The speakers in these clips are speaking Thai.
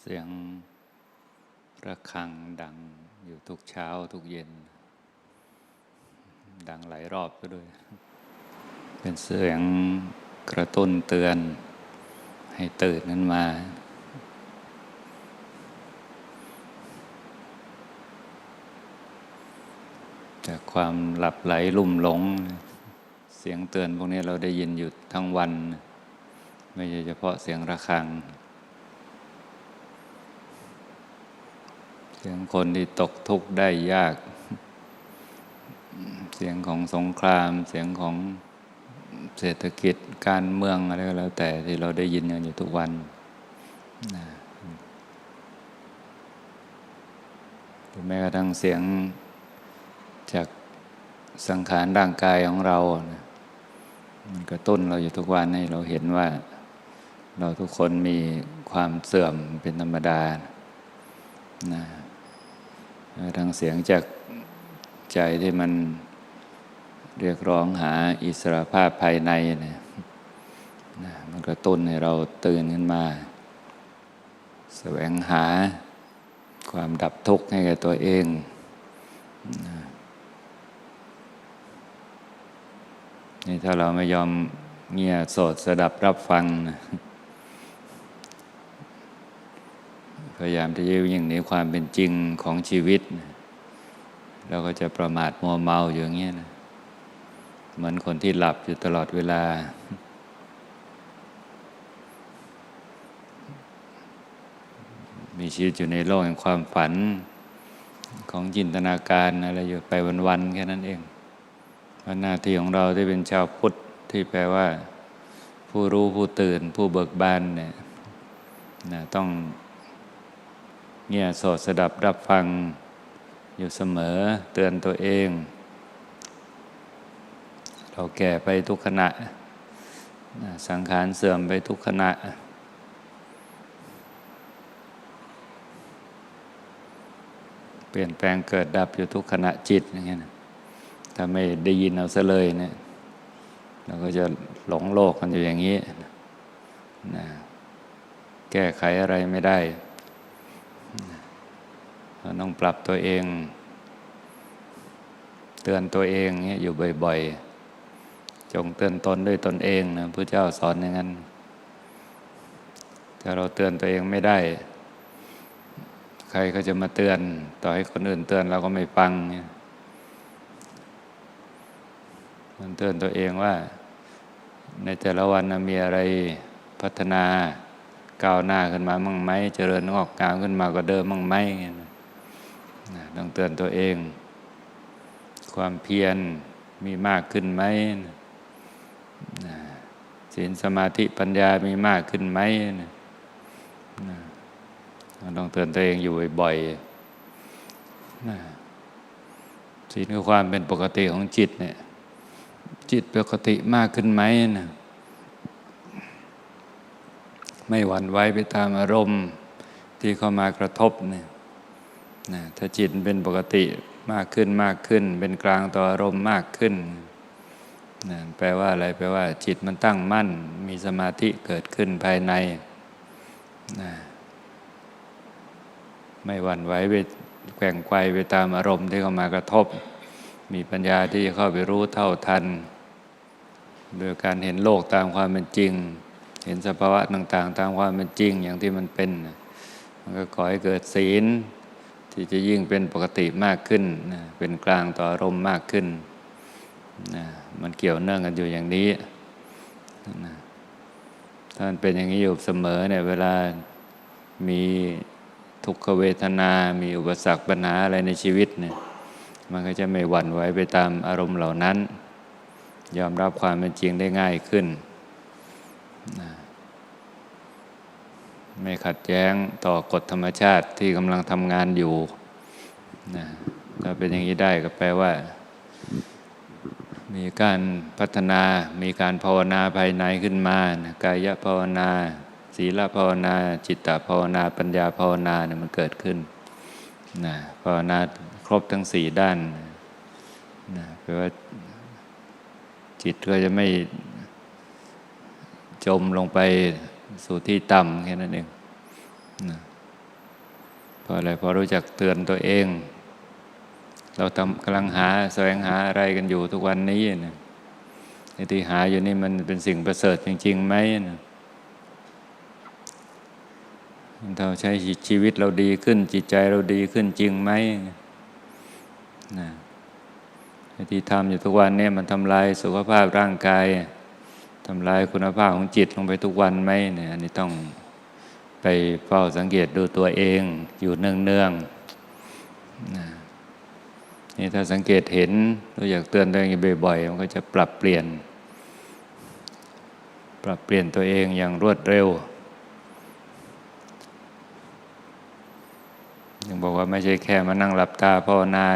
เสียงระฆังดังอยู่ทุกเช้าทุกเย็น ดังหลายรอบก็ด้วย เป็นเสียงกระตุ้นเตือน ให้ตื่นขึ้นมา จากความหลับไหลลุ่มหลง เสียงเตือนพวกนี้เราได้ยินอยู่ทั้งวัน ไม่ใช่เฉพาะเสียงระฆัง เสียงคนที่ตกทุกข์ได้ยาก เสียงของสงคราม เสียงของเศรษฐกิจการเมืองอะไรก็แล้วแต่ที่เราได้ยินกันอยู่ทุกวันหรือแม้กระทั่งเสียงจากสังขารร่างกายของเรา มันกระตุ้นเราอยู่ทุกวันให้เราเห็นว่า เราทุกคนมีความเสื่อมเป็นธรรมดานะ ทางเสียงจากใจที่มันเรียกร้องหาอิสรภาพภายในเนี่ยนะมันกระตุ้นให้เราตื่นขึ้นมาแสวงหาความดับทุกข์ให้แก่ตัวเองนะนี่ถ้าเราไม่ยอมเงียโสดสดับรับฟังนะ พยายามที่จะยิ่งหนีความเป็นจริงของชีวิต เราก็จะประมาทมัวเมาอยู่อย่างเงี้ยนะเหมือนคนที่หลับอยู่ตลอดเวลา มีชีวิตอยู่ในโลกแห่งความฝันของจินตนาการอะไรอยู่ไปวันๆแค่นั้นเองเพราะหน้าที่ของเราที่เป็นชาวพุทธที่แปลว่า ผู้รู้ผู้ตื่นผู้เบิกบานเนี่ยนะต้อง เงี่ยโสดสดับรับฟังอยู่เสมอเตือนตัวเอง เราแก่ไปทุกขณะ สังขารเสื่อมไปทุกขณะ เปลี่ยนแปลงเกิดดับอยู่ทุกขณะจิตอย่างเงี้ยถ้าไม่ได้ยินเอาซะเลยเนี่ยเราก็จะหลงโลกกันอยู่อย่างนี้นะแก้ไขอะไรไม่ได้ ต้องปรับตัวเอง เตือนตัวเองเนี่ยอยู่บ่อยๆ จงเตือนตนด้วยตนเองนะพระเจ้าสอนอย่างนั้นถ้าเราเตือนตัวเองไม่ได้ ใครก็จะมาเตือน ต่อให้คนอื่นเตือนเราก็ไม่ฟังเนี่ยมันเตือนตัวเองว่า ในแต่ละวันนะมีอะไรพัฒนาก้าวหน้าขึ้นมามั่งไหมเจริญงอกงามขึ้นมากว่าเดิมมั่งไหม ต้องเตือนตัวเอง ความเพียรมีมากขึ้นไหมศีลสมาธิปัญญามีมากขึ้นไหมต้องเตือนตัวเองอยู่บ่อยๆศีลคือความเป็นปกติของจิตเนี่ย จิตปกติมากขึ้นไหมนะไม่หวั่นไหวไปตามอารมณ์ที่เข้ามากระทบเนี่ย นะถ้าจิตเป็นปกติมากขึ้นมากขึ้น เป็นกลางต่ออารมณ์มากขึ้นนะแปลว่าอะไรแปลว่า จิตมันตั้งมั่น มีสมาธิเกิดขึ้นภายในนะไม่หวั่นไหวไปแกว่งไกวไปตามอารมณ์ที่เข้ามากระทบ มีปัญญาที่จะเข้าไปรู้เท่าทัน โดยการเห็นโลกตามความเป็นจริง เห็นสภาวะต่าง ๆ ตามความเป็นจริงอย่างที่มันเป็น มันก็ก่อให้เกิดศีล ที่จะยิ่งเป็นปกติมากขึ้นนะเป็นกลางต่ออารมณ์มากขึ้นนะมันเกี่ยวเนื่องกันอยู่อย่างนี้นะถ้ามันเป็นอย่างนี้อยู่เสมอเนี่ยเวลามีทุกขเวทนา มีอุปสรรคปัญหาอะไรในชีวิตเนี่ยมันก็จะไม่หวั่นไหวไปตามอารมณ์เหล่านั้น ยอมรับความเป็นจริงได้ง่ายขึ้นนะ ไม่ขัดแย้งต่อกฎธรรมชาติที่กำลังทำงานอยู่นะถ้าเป็นอย่างนี้ได้ก็แปลว่า มีการพัฒนา มีการภาวนาภายในขึ้นมานะกายภาวนา ศีลภาวนา จิตตภาวนา ปัญญาภาวนาเนี่ยมันเกิดขึ้นนะภาวนาครบทั้งสี่ด้านนะแปลว่าจิตก็จะไม่จมลงไป สู่ที่ต่ำแค่นั้นเองนะเพราะอะไรเพราะรู้จักเตือนตัวเอง เราทำกำลังหาแสวงหาอะไรกันอยู่ทุกวันนี้นะไอ้ที่หาอยู่นี่มันเป็นสิ่งประเสริฐจริงๆไหมนะเราใช้ชีวิตเราดีขึ้น จิตใจเราดีขึ้นจริงไหมนะไอ้ที่ทำอยู่ทุกวันเนี่ยมันทำลายสุขภาพร่างกาย ทำลายคุณภาพของจิตลงไปทุกวันไหมเนี่ยอันนี้ต้องไปเฝ้าสังเกตดูตัวเองอยู่เนืองๆนะนี่ถ้าสังเกตเห็นเราอยากเตือนตัวเองบ่อยๆมันก็จะปรับเปลี่ยน ปรับเปลี่ยนตัวเองอย่างรวดเร็วยังบอกว่าไม่ใช่แค่มานั่งหลับตาภาวนา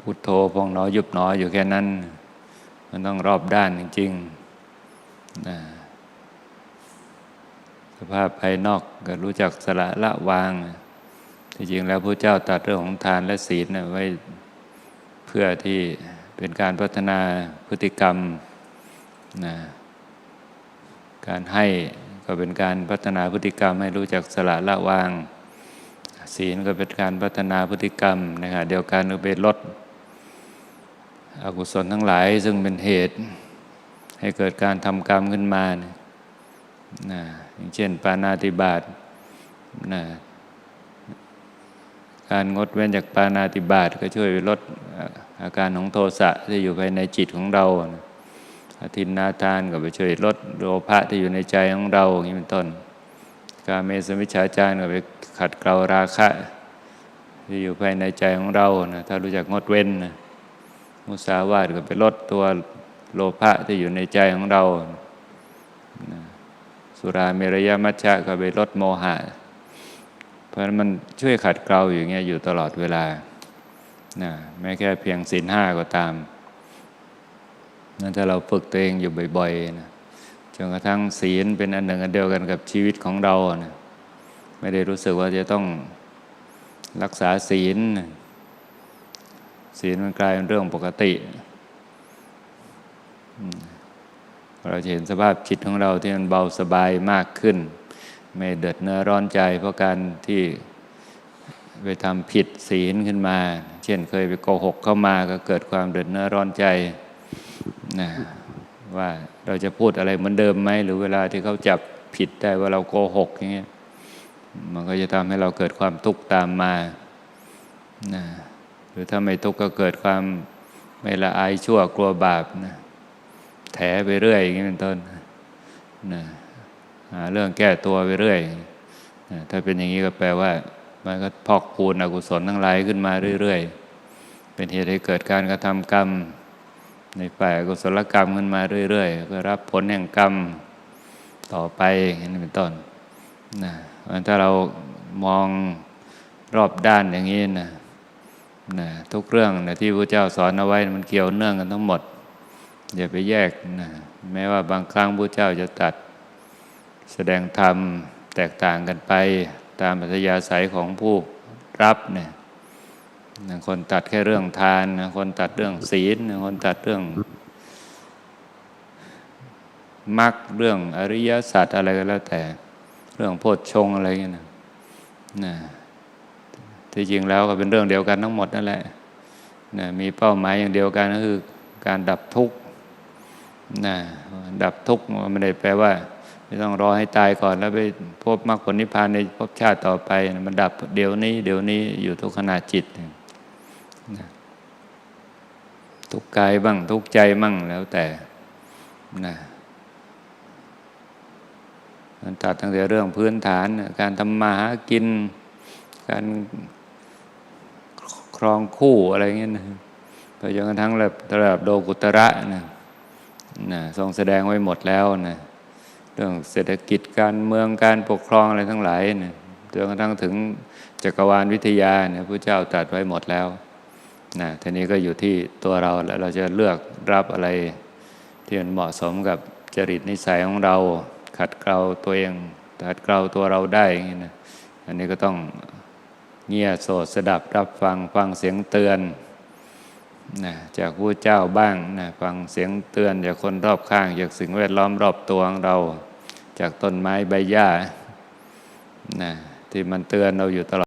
พุโทโธพองหนอยุบหนออยู่แค่นั้น มันต้องรอบด้านจริงๆนะสภาพภายนอกก็รู้จักสละละวาง ที่จริงแล้วพระเจ้าตรัสเรื่องของทานและศีลนะไว้เพื่อที่เป็นการพัฒนาพฤติกรรมนะการให้ก็เป็นการพัฒนาพฤติกรรมให้รู้จักสละละวาง ศีลก็เป็นการพัฒนาพฤติกรรมนะครับเดียวกันก็เป็นลด อกุศลทั้งหลายซึ่งเป็นเหตุ ให้เกิดการทำกรรมขึ้นมานะอย่างเช่น ปานาติบาตนะการงดเว้นจากปานาติบาตก็ช่วยลดอาการของโทสะที่อยู่ภายในจิตของเราอธินนาทานก็ไปช่วยลดโลภะที่อยู่ในใจของเราอย่างนี้เป็นต้น การเมสมิชฌาจารก็ไปขัดเกลาราคะ ที่อยู่ภายในใจของเรานะถ้ารู้จักงดเว้นนะ มุสาวาทก็ไปลดตัวโลภะที่อยู่ในใจของเรา สุราเมรยมัชฌะก็ไปลดโมหะ เพราะมันช่วยขัดเกลาอย่างเงี้ยอยู่ตลอดเวลานะแม้แค่เพียงศีลห้าก็ตามนั่นถ้าเราฝึกตัวเองอยู่บ่อยๆนะจนกระทั่งศีลเป็นอันหนึ่งอันเดียวกันกับชีวิตของเรานะไม่ได้รู้สึกว่าจะต้องรักษาศีล ศีลมันกลายเป็นเรื่องปกติ เราจะเห็นสภาพจิตของเราที่มันเบาสบายมากขึ้น ไม่เดือดเนื้อร้อนใจเพราะการที่ไปทำผิดศีลขึ้นมา เช่นเคยไปโกหกเข้ามาก็เกิดความเดือดเนื้อร้อนใจนะว่าเราจะพูดอะไรเหมือนเดิมไหมหรือเวลาที่เขาจับผิดได้ว่าเราโกหกอย่างเงี้ยมันก็จะทำให้เราเกิดความทุกข์ตามมานะ รือถ้าไม่ทุกข์ก็เกิดความไม่ละอายชั่วกลัวบาปนะแถไปเรื่อยอย่างนี้เป็นต้นนะหาเรื่องแก้ตัวไปเรื่อยนะถ้าเป็นอย่างนี้ก็แปลว่า มันก็พอกพูนอกุศลทั้งหลายขึ้นมาเรื่อยๆ เป็นเหตุให้เกิดการกระทำกรรม ในฝ่ายอกุศลกรรมขึ้นมาเรื่อยๆ ก็รับผลแห่งกรรมต่อไปอย่างนี้เป็นต้นนะถ้าเรามองรอบด้านอย่างนี้นะ นะทุกเรื่องนะที่พระเจ้าสอนเอาไว้มันเกี่ยวเนื่องกันทั้งหมด อย่าไปแยกนะแม้ว่าบางครั้งพระเจ้าจะตัดแสดงธรรมแตกต่างกันไปตามปัญญาสายของผู้รับเนี่ยคนตัดแค่เรื่องทาน คนตัดเรื่องศีล คนตัดเรื่องมรรคเรื่องอริยสัจอะไรก็แล้วแต่ เรื่องโพชฌงอะไรเงี้ยนะ ที่จริงแล้วก็เป็นเรื่องเดียวกันทั้งหมดนั่นแหละนะมีเป้าหมายอย่างเดียวกันก็คือการดับทุกข์นะดับทุกข์มันไม่ได้แปลว่าไม่ต้องรอให้ตายก่อนแล้วไปพบมรรคผลนิพพานในภพชาติต่อไปนะมันดับเดี๋ยวนี้ เดี๋ยวนี้อยู่ทุกขณะจิตนะทุกกายบ้างทุกใจบ้างแล้วแต่นะมันตัดตั้งแต่เรื่องพื้นฐาน การทำมาหากิน การ ครองคู่อะไรเงี้ยนะไปจนกระทั่งระดับโดกุตระนะนะทรงแสดงไว้หมดแล้วนะเรื่องเศรษฐกิจการเมืองการปกครองอะไรทั้งหลายนะจนกระทั่งถึงจักรวาลวิทยาเนี่ยพระเจ้าตรัสไว้หมดแล้วนะทีนี้ก็อยู่ที่ตัวเราแล้วเราจะเลือกรับอะไรที่มันเหมาะสมกับจริตนิสัยของเรา ขัดเกลาตัวเองขัดเกลาตัวเราได้อย่างนี้นะอันนี้ก็ต้อง เงียโสดสดับรับฟังฟังเสียงเตือนนะจากผู้เจ้าบ้างนะฟังเสียงเตือนจากคนรอบข้าง จากสิ่งแวดล้อมรอบตัวของเรา จากต้นไม้ใบหญ้านะที่มันเตือนเราอยู่ตลอด